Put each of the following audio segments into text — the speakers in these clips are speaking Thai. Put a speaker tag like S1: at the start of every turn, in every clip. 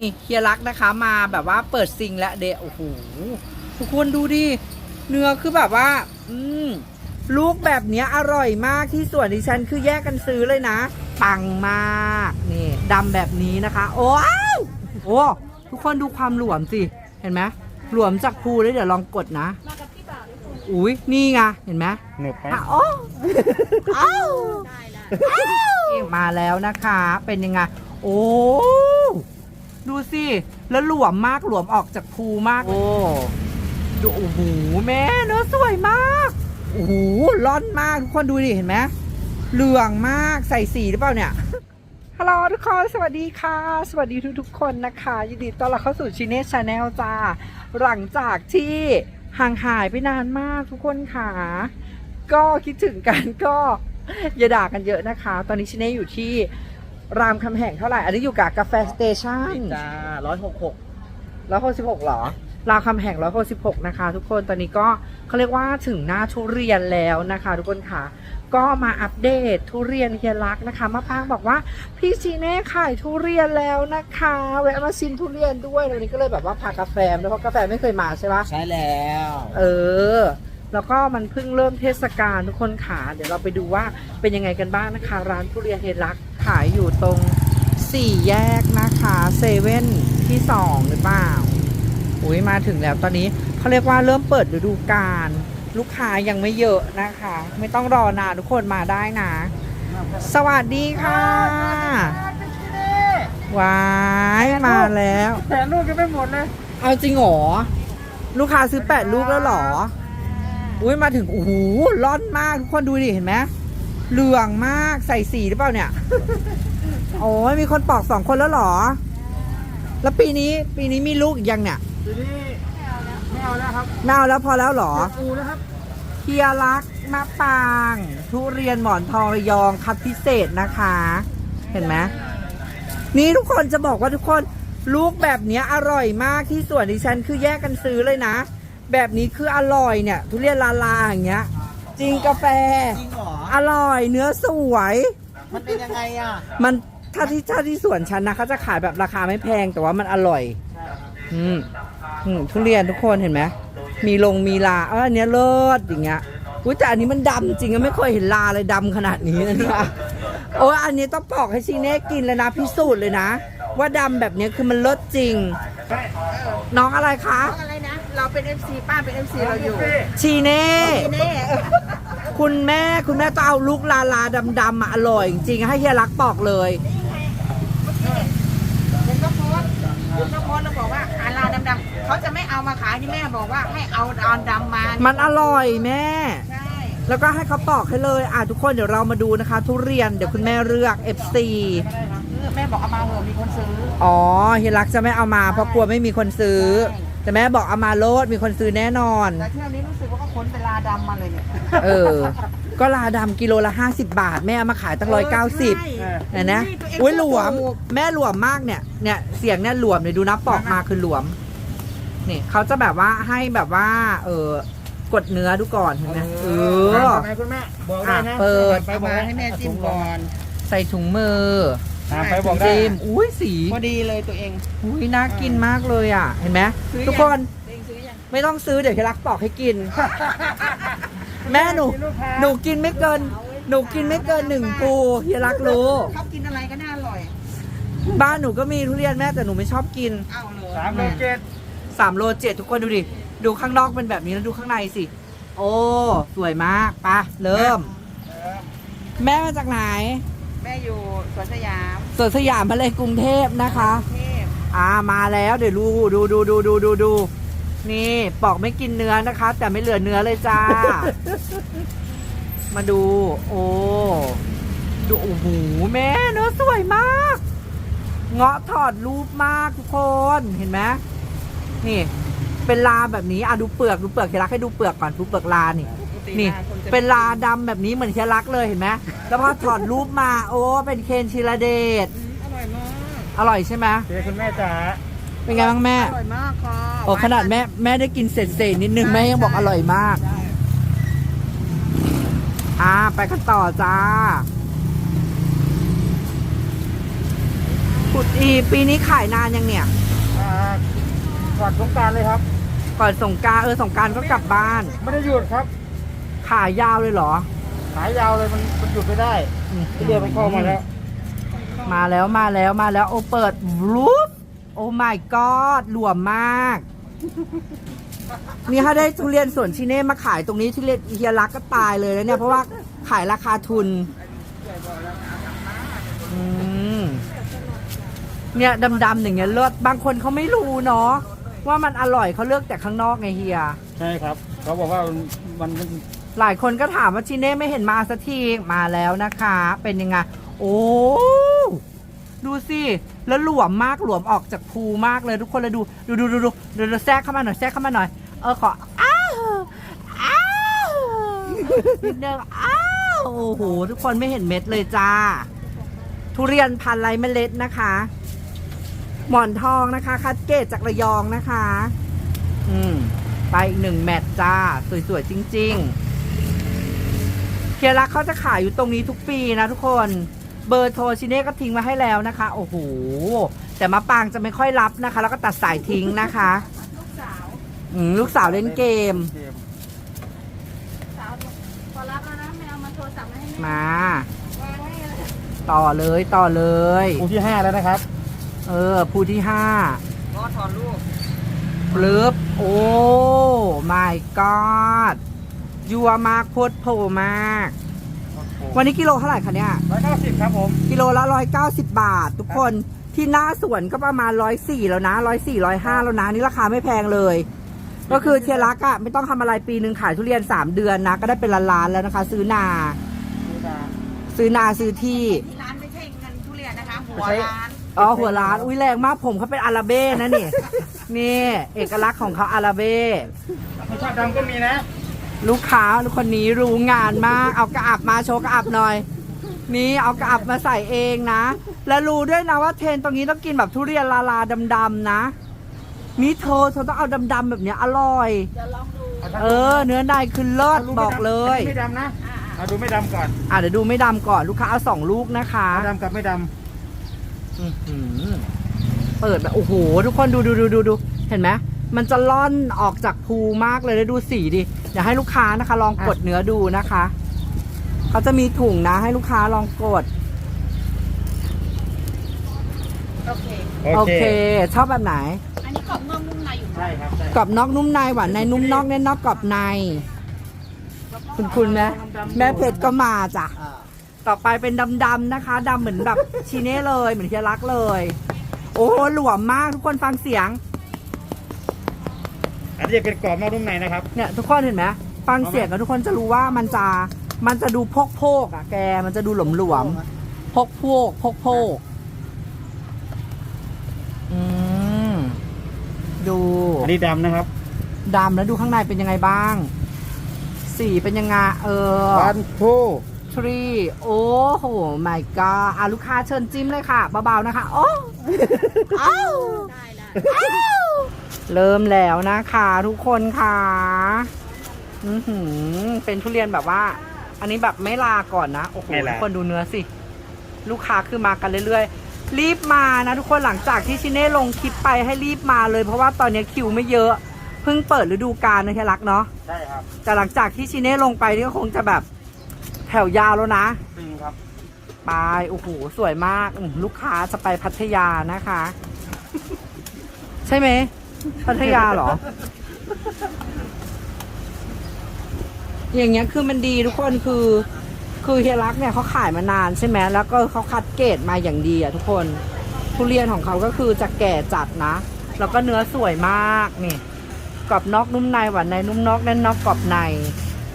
S1: นี่เฮียรักนะคะมาแบบว่าเปิดซิงและเดะโอ้โหทุกคนดูดิเนื้อคือแบบว่า อืมลูกแบบเนี้ยอร่อยมากที่ส่วนดิฉันคือแยกกันซื้อเลยนะ ปังมากนี่ดำแบบนี้นะคะ โอ้วโอ้ทุกคนดูความหลวมสิเห็นไหมหลวมจากภูเลยเดี๋ยวลองกดนะอุ้ยนี่ไงเห็นไหม
S2: หนึบไหม
S1: อะโอ้อ้าวนี่มาแล้วนะคะ เป็นยังไงโอ้ ดูสิ แล้วหลวมมากหลวมออกจากภูมาก โอ้ ดูโอ้โหแม่เนื้อสวยมาก โอ้โหร่อนมากทุกคนดูดิเห็นไหมเหลืองมากใส่สีหรือเปล่าเนี่ยฮัลโหลทุกคนสวัสดีค่ะ สวัสดีทุกทุกๆคนนะคะ ยินดีต้อนรับเข้าสู่ชินเนสชาแนลจ้า หลังจากที่ห่างหายไปนานมากทุกคนค่ะ ก็คิดถึงกันก็อย่าด่ากันเยอะนะคะ ตอนนี้ชินเน่อยู่ที่ รามคำแหงเท่าไหร่ อันนี้อยู่กับกาแฟสเตชัน
S2: จ้าร้อยหกหก
S1: ร้อยหกสิบหกหรอ รามคำแหงร้อยหกสิบหกนะคะ ทุกคน ตอนนี้ก็เขาเรียกว่าถึงหน้าทุเรียนแล้วนะคะ ทุกคนค่ะ ก็มาอัปเดตทุเรียนเฮียรักนะคะ มาพางบอกว่าพี่ชีเน่ขายทุเรียนแล้วนะคะแวะมาชิมทุเรียนด้วยวันนี้ก็เลยแบบว่าพากาแฟมาด้วยเพราะกาแฟไม่เคยมาใช่ปะ
S2: ใช้แล้ว
S1: เออ แล้วก็มันเพิ่งเริ่มเทศกาลทุกคนขาเดี๋ยวเราไปดูว่าเป็นยังไงกันบ้างนะคะ ร้านทุเรียนเฮลักขายอยู่ตรงสี่แยกนะคะเซเว่นที่สองหรือเปล่าอุ้ยมาถึงแล้วตอนนี้เขาเรียกว่าเริ่มเปิดฤดูกาลลูกค้ายังไม่เยอะนะคะ ไม่ต้องรอนานทุกคนมาได้นะ สวัสดีค่ะว้ายมาแล้ว
S2: แต่ลูกยังไม่หมดเลย
S1: เอาจริงเหรอลูกค้าซื้อแปดลูกแล้วเหรอ อุ้ยมาถึงโอ้โหร่อนมากทุกคนดูดิเห็นไหมเหลืองมากใส่สีหรือเปล่าเนี่ย โอ้ยมีคนปอกสองคนแล้วเหรอ แล้วปีนี้ปีนี้มีลูกอีกยังเนี่ย
S2: ทีนี้ไม่เอาแล้วครับ
S1: ไม่เอาแล้วพอแล้วเหรอ
S2: ปูแล้วครับ
S1: เฮียรักมะปาง ทุเรียนหมอนทองระยองคัดพิเศษนะคะ เห็นไหมนี่ทุกคนจะบอกว่าทุกคนลูกแบบเนี้ยอร่อยมากที่ส่วนดิฉันคือแยกกันซื้อเลยนะ แบบนี้คืออร่อยเนี่ย ทุเรียนลาลาอย่างเงี้ย จริงกาแฟ
S2: จริงเหรอ
S1: อร่อยเนื้อสวย
S2: มันเป็นยังไงอะ
S1: มันถ้าที่ถ้าที่สวนฉันนะเขาจะขายแบบราคาไม่แพงแต่ว่ามันอร่อย อืมอืมทุเรียนทุกคนเห็นไหมมีลงมีลาเอออันเนี้ยเลิศอย่างเงี้ยอุ้ยแต่อันนี้มันดำจริงอะไม่เคยเห็นลาเลยดำขนาดนี้นะเนี่ยโอ้ยอันนี้ต้องปอกให้ชีเน่กินเลยนะพิสูจน์เลยนะ ว่าดำแบบเนี้ยคือมันเลิศจริง น้องอะไรคะ
S3: อะไรนะ เราเป็น FC ป้าเป็น FC เราอยู่
S1: ชีเน่
S3: เน่
S1: คุณแม่คุณแม่ต้องเอาลูกลาลาดำๆมาอร่อยจริงๆให้เฮียรักปอกเลย
S3: คุณก็โพสต์คุณก็โพสต์แล้วบอกว่าอาลาดำๆเขาจะไม่เอามาขายที่แม่บอกว่าให้เอาดอนดำมา
S1: มันอร่อยแม่
S3: ใช่
S1: แล้วก็ให้เขาปอกให้เลย อะทุกคนเดี๋ยวเรามาดูนะคะ ทุเรียนเดี๋ยวคุณแม่เลือก FC
S3: เออแม่บอกเอามาเหอะมีคนซื้อ
S1: อ๋อเฮียรักจะไม่เอามาเพราะกลัวไม่มีคนซื้อ
S3: ใช่
S1: แต่แม่บอกเอามาโลดมีคนซื้อแน่นอน
S3: แต่เที่ยวนี้รู้สึกว่าเขาขนเป็นลาดำมาเลยเนี่ย
S1: เออ ก็ลาดำกิโลละ 50 บาท แม่เอามาขายตั้งร้อยเก้าสิบ
S3: ใช่
S1: เห็นนะ
S3: นี่ตัวเอง
S1: อุ้ยหลวม
S3: ก็ถูก
S1: แม่หลวมมากเนี่ยเนี่ยเสียงเนี่ยหลวมเนี่ยดูนะปอกมาคือหลวม นี่เขาจะแบบว่าให้แบบว่า เออกดเนื้อดูก่อนเห็นไหมเออ
S2: ทำไมคุณแม่บอกได้นะ
S1: อะเปิด
S2: ไป
S3: เอา
S2: บอก
S3: มา
S2: ได้
S3: ให้แม่จิ้มก่อน
S1: ใส่ถุงมือ
S2: อะไปบอกได้
S1: จิ้มอุ้ยสี
S3: พอดีเลยตัวเอง
S1: อุ้ยน่ากินมากเลยอะ เห็นไหม
S3: ซื้อยัง
S1: ทุกคน
S3: ตัวเองซื้อยัง
S1: ไม่ต้องซื้อเดี๋ยวเฮียรักปอกให้กิน แม่หนูหนูกินไม่เกิน หนูกินไม่เกินหนึ่งปูเฮียรักรู้
S3: เขากินอะไรก็น่าอร่อย
S1: บ้านหนูก็มีทุเรียนแม่แต่หนูไม่ชอบกิน
S3: เอาเลย
S2: สามโลเจ็ด
S1: สามโลเจ็ดทุกคนดูดิ ดูข้างนอกเป็นแบบนี้แล้วดูข้างในสิ โอ้ สวยมากไปะเริ่ม แม่มาจากไหน
S3: แม่อยู่สวนสยาม
S1: สวนสยามมาเลยกรุงเทพนะคะ
S3: เทพ
S1: อ่ามาแล้วเดี๋ยวดูดูดูดูดูดูดูนี่ปอกไม่กินเนื้อนะคะ แต่ไม่เหลือเนื้อเลยจ้า มาดู โอ้ดูโอ้โหแม่เนื้อสวยมาก เงาะถอดรูปมากทุกคนเห็นไหมนี่ เป็นลาแบบนี้อะดูเปลือกดูเปลือกเคลักให้ดูเปลือกก่อนดูเปลือกลานี่
S3: ปกติ
S1: นี่
S3: มาคจะ
S1: เป็นลาดำแบบนี้เหมือนเคลักเลยเห็นไหมแล้วพอถอดรูปมาโอ้เป็นเคนชิลเดช
S3: อืมอร่อยมาก
S1: อร่อยใช่ไหม
S2: เดี๋ยวคุณแม่จ๋า
S1: เป็นไงบ้างแม่
S3: อร่อยมากค่ะ
S1: โอ้ขนาดแม่แม่ได้กินเศษเศษๆนิดนึงแม่ยังบอกอร่อยมาก
S3: ได้
S1: อ่าไปกันต่อจ้าคุขุดอีปีนี้ขายนานยังเนี่ย
S2: อ่าก่อนสงกรารเลยครับ
S1: ก่อนสงกรารเออสงกรารก็กลับบ้าน
S2: ไม่ได้หยุดครับ
S1: ขายยาวเลยเหรอ
S2: ขายยาวเลยมันมันหยุดไม่ได้ที่เรียกมันเข้ามาแล้ว
S1: มาแล้วมาแล้วมาแล้ว โอเปิดรูปโอ้ my god หลวมมาก นี่ถ้าได้ทุเรียนสวนชิเน่มาขายตรงนี้ทุเรียนเฮียรักก็ตายเลยแล้วเนี่ย เพราะว่าขายราคาทุนอืมเนี่ยดำๆอย่างเงี้ยเลิศบางคนเขาไม่รู้เนาะว่ามันอร่อยเขาเลือกแต่ข้างนอกไงเฮีย
S2: ใช่ครับ เขาบอกว่ามันมัน
S1: หลายคนก็ถามว่าชิเน่ไม่เห็นมาสักทีมาแล้วนะคะ เป็นยังไง โอ้ดูสิแล้วหลวมมากหลวมออกจากภูมากเลยทุกคนเลยดูดูดูดูดูดูแทรกเข้ามาหน่อยแทรกเข้ามาหน่อยเออขออ้าวอ้าวนิดนึงอ้าวโอ้โหทุกคนไม่เห็นเม็ดเลยจ้า ทุเรียนพันไรเมล็ดนะคะ หมอนทองนะคะ คัดเกตจากระยองนะคะ อืมไปอีกหนึ่งแมตจ้า สวยๆ จริง ๆ เฮียรักเขาจะขายอยู่ตรงนี้ทุกปีนะทุกคนเบอร์โทรชิเน่ก็ทิ้งมาให้แล้วนะคะ โอ้โหแต่มะปางจะไม่ค่อยรับนะคะ แล้วก็ตัดสายทิ้งนะคะ
S3: ลูกสาว
S1: อืมลูกสาวเล่นเกม
S3: สาวพอรับแล้วนะไม่เอามาโทรศัพท์มาให้แม่
S1: มา
S3: วางไว้เลย
S1: ต่อเลยต่อเลย
S2: ปูที่ห้าแล้วนะครับ
S1: เออผู้ที่ห้า
S3: ก็ถอนลูก
S1: ปลึบโอ้ my god ยัวมากโพดโผมาก วันนี้กิโลเท่าไหร่คะเนี่ย
S2: ร้อยเก้าสิบครับผม
S1: กิโลละร้อยเก้าสิบบาท ทุกคนที่หน้าสวนก็ประมาณร้อยสี่แล้วนะร้อยสี่ร้อยห้าแล้วนะนี่ราคาไม่แพงเลย ก็คือเทียรักอะไม่ต้องทำอะไรปีหนึ่งขายทุเรียนสามเดือนนะ ก็ได้เป็นล้านๆแล้วนะคะ ซื้อนา ซื้อนาซื้อที่
S3: ที่ร้านไม่ใช่เงินทุเรียนนะคะหัวร้าน
S1: อ๋อหัวร้านอุ้ยแรงมากผมเขาเป็นอาราเบ้นะนี่นี่ เอกลักษณ์ของเขาอาราเบ้
S2: ไม่ชอบดำก็มีนะ
S1: ลูกค้าคนนี้รู้งานมาก เอากระอับมาโชว์กระอับหน่อย นี่เอากระอับมาใส่เองนะ แล้วรู้ด้วยนะว่าเทรนตรงนี้ต้องกินแบบทุเรียนลาลาดำๆนะ นี่เธอเธอต้องเอาดำๆแบบเนี้ยอร่อย
S3: จะลองดู
S1: เออ เนื้อในคือเลิศบอกเลย
S2: ไม่ดำนะเอาดูไม่ดำก่อน
S1: อะเดี๋ยวดูไม่ดำก่อนลูกค้าเอาสองลูกนะคะ
S2: เอาดำกับไม่ด
S1: อื้อหือเปิดแบบโอ้โห ทุกคนดูดูดูดูดูเห็นไหมมันจะล่อนออกจากภูมากเลยแล้วดูสีดิ อยากให้ลูกค้านะคะ ลองกดเนื้อดูนะคะเขาจะมีถุงนะ ให้ลูกค้าลองกด
S3: โอเคำ
S1: โอเค ชอบแบบไหน
S3: อันนี้กรอบนอกนุ่มในอยู่
S2: ใช่ครับใช่
S1: กรอบนอกนุ่มในหวานในนุ่มนอกแน่นนอกกรอบใน คุณคุณไหมแม่เพชรก็มาจ้ะ
S2: อ่า
S1: ต่อไปเป็นดำๆนะคะดำเหมือนแบบชีเน่เลย เหมือนเฮียรักเลย โอ้โหหลวมมากทุกคนฟังเสียง
S2: อันนี้จะเป็นกรอบนอกนุ่มในนะครับ
S1: เนี่ยทุกคนเห็นไหมฟังเสียงกันทุกคนจะรู้ว่ามันจะมันจะดูพกโพกอะแกมันจะดูหลวมหลวมๆพกโพกพกโพกอืมดู
S2: อันนี้ดำนะครับ
S1: ดำแล้วดูข้างในเป็นยังไงบ้าง สีเป็นยังไงเออ
S2: ฟันทู
S1: ทรีโอ้โห my god อะลูกค้าเชิญจิ้มเลยค่ะเบาๆนะคะ โอ้อ้าว
S3: ได้ละ
S1: เริ่มแล้วนะคะทุกคนค่ะอือหือเป็นทุเรียนแบบว่า อันนี้แบบไม่ลาก่อนนะ โอ้โห
S2: ไม่ลา
S1: ทุกคนดูเนื้อสิ ลูกค้าคือมากันเรื่อยๆ รีบมานะทุกคนหลังจากที่ชิเน่ลงคลิปไปให้รีบมาเลย เพราะว่าตอนนี้คิวไม่เยอะ เพิ่งเปิดฤดูกาลนะแค่รักเนาะ
S2: ใช่ครับ
S1: แต่หลังจากที่ชิเน่ลงไปนี่ก็คงจะแบบแถวยาวแล้วนะ
S2: จริงครับ
S1: ไปโอ้โห สวยมากอืมลูกค้าจะไปพัทยานะคะ ใช่ไหม พัทยาเหรอ อย่างเงี้ยคือมันดีทุกคนคือ คือเฮียรักเนี่ยเขาขายมานานใช่ไหมแล้วก็เขาคัดเกรดมาอย่างดีอะทุกคนทุเรียนของเขาก็คือจะแก่จัดนะ แล้วก็เนื้อสวยมากนี่กรอบนอกนุ่มในหวานในนุ่มนอกแน่นนอกกรอบใน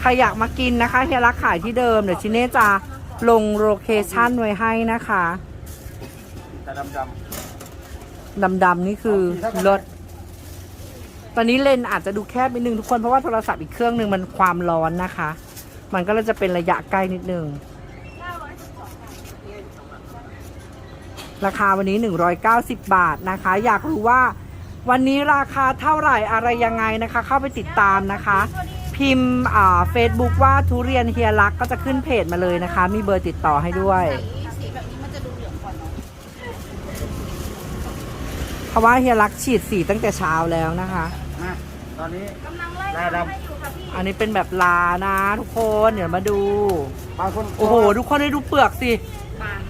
S1: ใครอยากมากินนะคะเฮียรักขายที่เดิมเดี๋ยวชิเน่จะลงโลเคชั่นไว้ให้นะคะ
S2: แต่ดำด
S1: ดำๆนี่คือรถ ตอนนี้เลนอาจจะดูแคบนิดนึงทุกคนเพราะว่าโทรศัพท์อีกเครื่องหนึ่งมันความร้อนนะคะ มันก็เลยจะเป็นระยะใกล้นิดนึง ราคาวันนี้ 190 บาทนะคะ อยากรู้ว่าวันนี้ราคาเท่าไหร่อะไรยังไงนะคะ เข้าไปติดตามนะคะ พิมพ์อ่าเฟซบุ๊กว่าทุเรียนเฮียรักก็จะขึ้นเพจมาเลยนะคะ มีเบอร์ติดต่อให้ด้วย
S3: เหลืองกว่าเนาะ
S1: เพราะว่าเฮียรักฉีดสีตั้งแต่เช้าแล้วนะคะ
S2: อะตอนนี้
S3: กำลังไล่
S2: ลาด
S3: ให้อยู่ค่ะพี่
S1: อันนี้เป็นแบบลานะทุกคนเดี๋ยวมาดูำ
S2: บางคน
S1: โอ้โห ทุกคนได้ดูเปลือกสิ
S3: บาง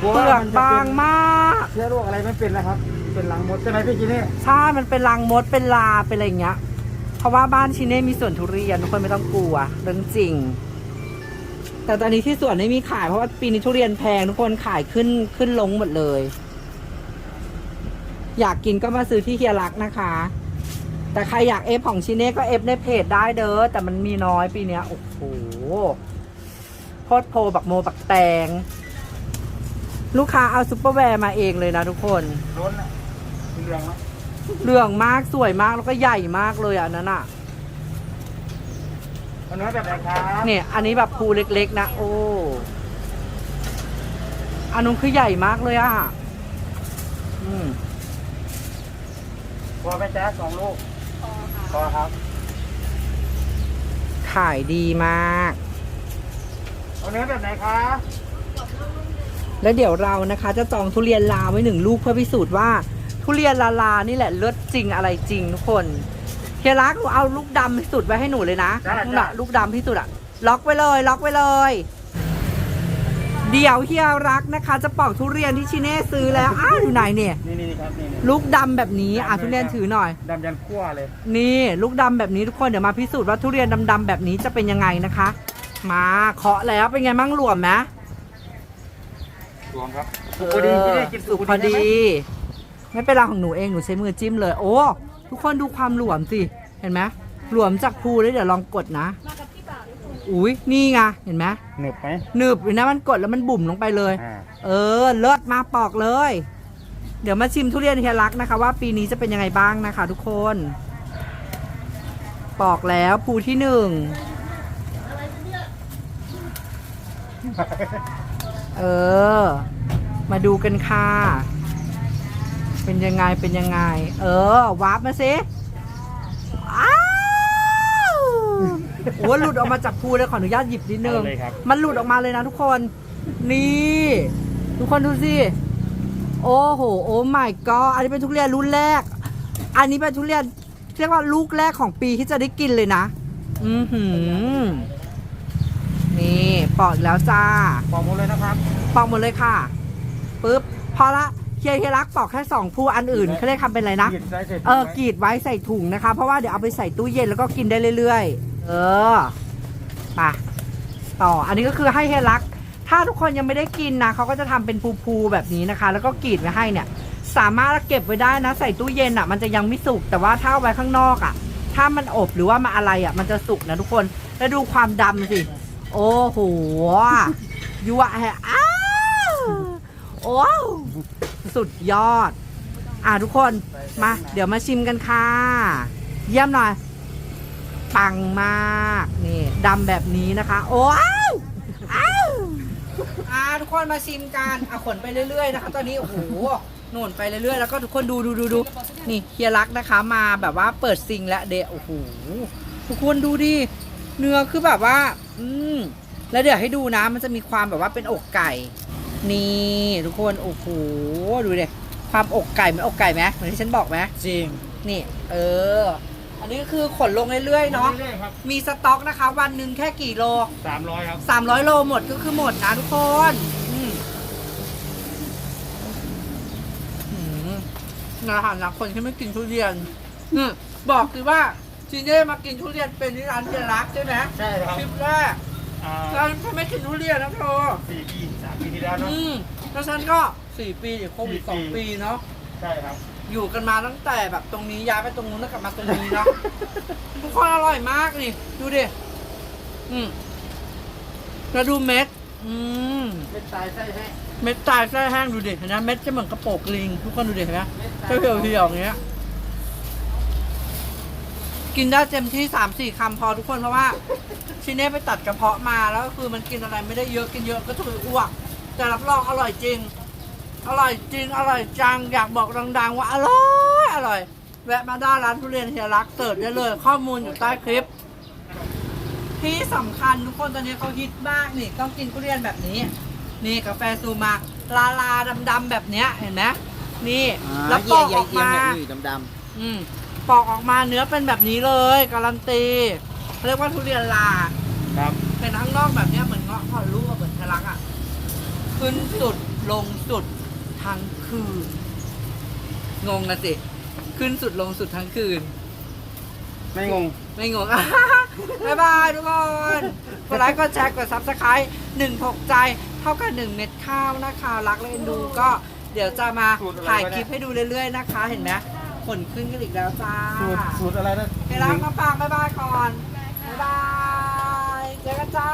S2: กลัว
S1: เปลื
S2: ว่า
S1: อก
S2: มันจะ
S1: บาง
S2: เป็น
S1: มาก
S2: เชื้อโรคอะไรไม่เป็นนะครับ เป็นหลังมดใช่ไหมพี่จีนี่
S1: ใช่มันเป็นรังมด เป็นลา เป็นอะไรอย่างเงี้ย เพราะว่าบ้านชิเน่มีสวนทุเรียนทุกคนไม่ต้องกลัวเรื่องจริง แต่ตอนนี้ที่สวนไม่มีขายเพราะว่าปีนี้ทุเรียนแพงทุกคนขายขึ้นขึ้นลงหมดเลย อยากกินก็มาซื้อที่เฮียรักนะคะ แต่ใครอยากเอฟของชิเน่ก็เอฟในเพจได้เด้อแต่มันมีน้อยปีเนี้ยโอ้โหโคตรโพบักโมบักแตง ลูกค้าเอาซุปเปอร์แวร์มาเองเลยนะทุกคน
S2: ล้นอะสีเหลืองไหม
S1: เรื่องมากสวยมากแล้วก็ใหญ่มากเลยอะอันนั้นอะ
S2: เอาเนื้อแบบไหนครับ
S1: เนี่ย อันนี้แบบภูเล็กๆนะโอ้อันนู้นคือใหญ่มากเลยอะ อืม
S2: พอไหมจ๊ะสองลูก พอครับ
S1: ขายดีมาก
S2: เอาเนื้อแบบไหนครับ
S1: แล้วเดี๋ยวเรานะคะ จะจองทุเรียนลาไว้หนึ่งลูกเพื่อพิสูจน์ว่า ทุเรียนลาลานี่แหละเลิศจริงอะไรจริงทุกคนเฮียรักหนูเอาลูกดำที่สุดไว้ให้หนูเลยนะนู่นน่ะลูกดำที่สุดอะล็อกไว้เลย ล็อกไว้เลย เดี๋ยวเฮียรักนะคะ จะปอกทุเรียนที่ชิเน่ซื้อแล้วอ้าวอยู่ไหนเนี่ย
S2: นี่นี่ครับนี่นี่
S1: ลูกดำแบบนี้อะทุเรียนถือหน่อย
S2: ดำยันขั้วเลย
S1: นี่ลูกดำแบบนี้ทุกคนเดี๋ยวมาพิสูจน์ว่าทุเรียนดำๆแบบนี้จะเป็นยังไงนะคะ มาเคาะแล้วเป็นไงมั่งหลวมไหม
S2: รวมครับ
S1: เอ
S2: พอดีพี่
S1: อ
S2: ได้กิน
S1: สุกพอดี ไม่เป็นไรของหนูเองหนูใช้มือจิ้มเลย โอ้ทุกคนดูความหลวมสิเห็นไหมหลวมจากภูเลยเดี๋ยวลองกดนะ อุ้ยนี่ไงเห็นไหม
S2: หนึบไหม
S1: หนึบเลยนะมันกดแล้วมันบุ่มลงไปเลย
S2: อ่า
S1: เออเลิศมาปอกเลย เดี๋ยวมาชิมทุเรียนเฮียรักนะคะ ว่าปีนี้จะเป็นยังไงบ้างนะคะ ทุกคน ปอกแล้วภูที่หนึ่งเออ มาดูกันค่ะ เป็นยังไงเป็นยังไง เออวาร์ปมาสิ โอ้หลุดออกมาจากภูเลยขออนุญาตหยิบนิดนึง
S2: เอาเลยครับ
S1: มันหลุดออกมาเลยนะทุกคน นี่ ทุกคนดูสิ โอ้โห โอ้ my god อันนี้เป็นทุเรียนรุ่นแรก อันนี้เป็นทุเรียนเรียกว่าลูกแรกของปีที่จะได้กินเลยนะ อือหือ นี่ปอกอีกแล้วจ้า
S2: บอกหมดเลยนะครับ
S1: ปอกหมดเลยค่ะปึ๊บพอละเฮียเฮียรักปอกแค่สองภูอันอื่นเขาเรียกทำเป็นอะไรนะ
S2: หยิบใส่เสร็จ
S1: เออกรีดไว้ใส่ถุงนะคะ เพราะว่าเดี๋ยวเอาไปใส่ตู้เย็นแล้วก็กินได้เรื่อยๆ เออไปต่อ อันนี้ก็คือให้เฮยรัก ถ้าทุกคนยังไม่ได้กินนะเขาก็จะทำเป็นภูๆแบบนี้นะคะ แล้วก็กรีดไว้ให้เนี่ย สามารถเก็บไว้ได้นะ ใส่ตู้เย็นอะ มันจะยังไม่สุก แต่ว่าถ้าไว้ข้างนอกอะ ถ้ามันอบหรือว่ามาอะไรอะ มันจะสุกนะทุกคน แล้วดูความดำสิ โอ้โหยั่วแฮะอ้าวโอ้สุดยอด อะทุกคน มา เดี๋ยวมาชิมกันค่ะ เยี่ยมหน่อย ปังมากนี่ดำแบบนี้นะคะ โอ้วอ้าวอะทุกคนมาชิมกันอะขนไปเรื่อยๆนะคะ ตอนนี้โอ้โหโน่นไปเรื่อยๆแล้วก็ทุกคนดูดูดูดูนี่เฮียรักนะคะ มาแบบว่าเปิดซิงและเดะโอ้โหทุกคนดูดิเนื้อคือแบบว่า อืมแล้วเดี๋ยวให้ดูนะ มันจะมีความแบบว่าเป็นอกไก่ นี่ทุกคนโอ้โหดูดิความอกไก่เหมือนอกไก่ไหมเหมือนที่ฉันบอกไหม
S2: จริง
S1: นี่ เออ อันนี้ก็คือขนลงเรื่อยๆเนาะ
S2: เรื่อยๆครับ
S1: มีสต็อกนะคะ วันหนึ่งแค่กี่โล
S2: สามร้อยครับ
S1: 300 โลหมดก็คือหมดนะทุกคนอืมอืมนะฐานะคนที่ไม่กินทุเรียนอืมบอกคือว่าจีเน่มากินทุเรียนเป็นที่ร้านเจรักใช่ไหม
S2: ใช่ครับ
S1: คลิปแรก
S2: อ่า
S1: ร้านฉันไม่กินทุเรียนนะเธอ
S2: สี่ปีสามปีที่แล้วเนอะ
S1: อืมแล้วฉันก็สี่ปีโควิดสองปีเนาะ
S2: ใช่ครับ
S1: อยู่กันมาตั้งแต่แบบตรงนี้ย้ายไปตรงนู้นแล้วกลับมาตรงนี้เนาะ ทุกคนอร่อยมากนี่ดูดิอืมแล้วดูเม็ด อืม
S2: เป็นตายไส้แห้ง
S1: เม็ดตายไส้แห้งดูดิเห็นไหมเม็ดจะเหมือนกระโปรงลิง ทุกคนดูดิเห็นไหมเหี่ยวเหี่ยวๆอย่างเงี้ย กินได้เต็มที่สามสี่คำพอทุกคนเพราะว่าชิเน่ไปตัดกระเพาะมาแล้วก็คือมันกินอะไรไม่ได้เยอะกินเยอะก็ถืออ้วกแต่รับรองอร่อยจริง อร่อยจริง อร่อยจัง อยากบอกดัง ๆ ว่าอร่อย อร่อย แวะมาได้ร้านทุเรียนเฮียรักเสิร์ชได้เลย ข้อมูลอยู่ใต้คลิป ที่สำคัญทุกคนตอนนี้เขาฮิตมากนี่ ต้องกินทุเรียนแบบนี้ นี่กาแฟซูมาลาลาดำๆแบบเนี้ยเห็นไหมนี่
S2: อ่า
S1: แล้วปอกออกมา
S2: เยี่ยๆๆๆดำ
S1: อืมปอกออกมาเนื้อเป็นแบบนี้เลยการันตีเขาเรียกว่าทุเรียนลา
S2: ๆครับ
S1: เป็นข้างนอกแบบเนี้ยเหมือนเงาะพอลูกอะเหมือนทะลักอะ ขึ้นสุดลงสุด ทั้งคืน งงนะสิ ขึ้นสุดลงสุดทั้งคืน
S2: ไม่งง
S1: ไม่งง บ๊ายบายทุกคน กดไลค์กดแชร์กดซับสไครต์หนึ่งถกใจ เท่ากับหนึ่งเม็ดข้าวนะคะ รักและเอ็นดูก็เดี๋ยวจะมา
S2: สูตรอะไร
S1: ถ่าย
S2: วะเนี่ย
S1: คลิปให้ดูเรื่อยๆนะคะ เห็นไหมขนขึ้นกันอีกแล้วจ้า
S2: สูตรสูตรอะไรนะ
S1: ไปรักมาปางบ๊ายบายก่อน บ๊ายบาย เจอกันจ้า